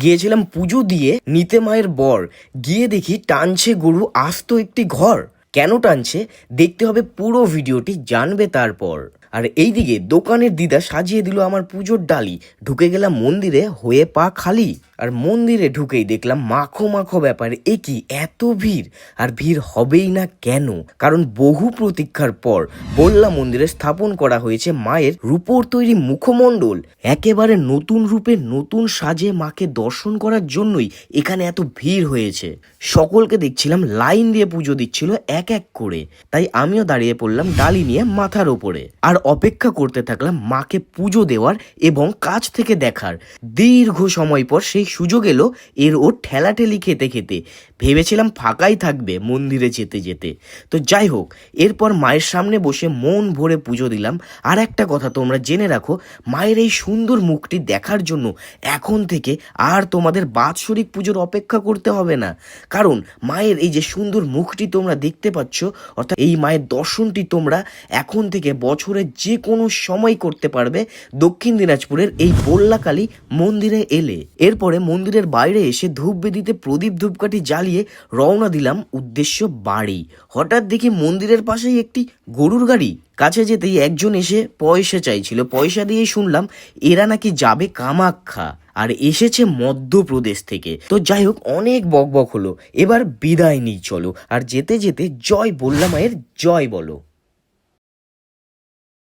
গিয়েছিলাম পুজো দিয়ে নিতে মায়ের বর। গিয়ে দেখি টানছে গরু আস্ত একটি ঘর। কেন টানছে, দেখতে হবে পুরো ভিডিওটি জানবে তারপর। আর এইদিকে দোকানের দিদা সাজিয়ে দিল আমার পুজোর ডালি। ঢুকে গেলাম মন্দিরে, হয়ে পা খালি। আর মন্দিরে ঢুকেই দেখলাম মাখো মাখো ব্যাপার। এ কি, এত ভিড়? আর ভিড় হবেই না কেন? কারণ বহু প্রতীক্ষার পর বললা মন্দিরে স্থাপন করা হয়েছে মায়ের রূপোর তৈরি মুখমণ্ডল। একেবারে নতুন রূপে নতুন সাজে মাকে দর্শন করার জন্যই এখানে এত ভিড় হয়েছে। সকলকে দেখছিলাম লাইন দিয়ে পুজো দিচ্ছিল এক এক এক করে। তাই আমিও দাঁড়িয়ে পড়লাম ডালি নিয়ে মাথার ওপরে। আর অপেক্ষা করতে থাকলাম মাকে পুজো দেওয়ার এবং কাছ থেকে দেখার। দীর্ঘ সময় পর সেই সুযোগ এলো এর ও ঠেলাঠেলি খেতে খেতে। ভেবেছিলাম ফাঁকাই থাকবে মন্দিরে যেতে যেতে। তো যাই হোক, এরপর মায়ের সামনে বসে মন ভরে পুজো দিলাম। আর একটা কথা তোমরা জেনে রাখো, মায়ের এই সুন্দর মুখটি দেখার জন্য এখন থেকে আর তোমাদের বাৎসরিক পুজোর অপেক্ষা করতে হবে না। কারণ মায়ের এই যে সুন্দর মুখটি তোমরা দেখতে পাচ্ছ, অর্থাৎ এই মায়ের দর্শনটি তোমরা এখন থেকে বছরের যে কোনো সময় করতে পারবে দক্ষিণ দিনাজপুরের এই বল্লাকালী মন্দিরে এলে। এরপরে মন্দিরের বাইরে এসে ধূপ বেদিতে প্রদীপ ধূপকাঠি জ্বালিয়ে রওনা দিলাম উদ্দেশ্য বাড়ি। হঠাৎ দেখি মন্দিরের পাশেই একটি গরুর গাড়ি। কাছে যেতেই একজন এসে পয়সা চাইছিল। পয়সা দিয়ে শুনলাম, এরা নাকি যাবে কামাখ্যা। আর এসেছে মধ্যপ্রদেশ থেকে। তো যাই হোক, অনেক বক বক হলো। এবার বিদায় নিই, চলো। আর যেতে যেতে জয় বললাম মায়ের জয় বলো।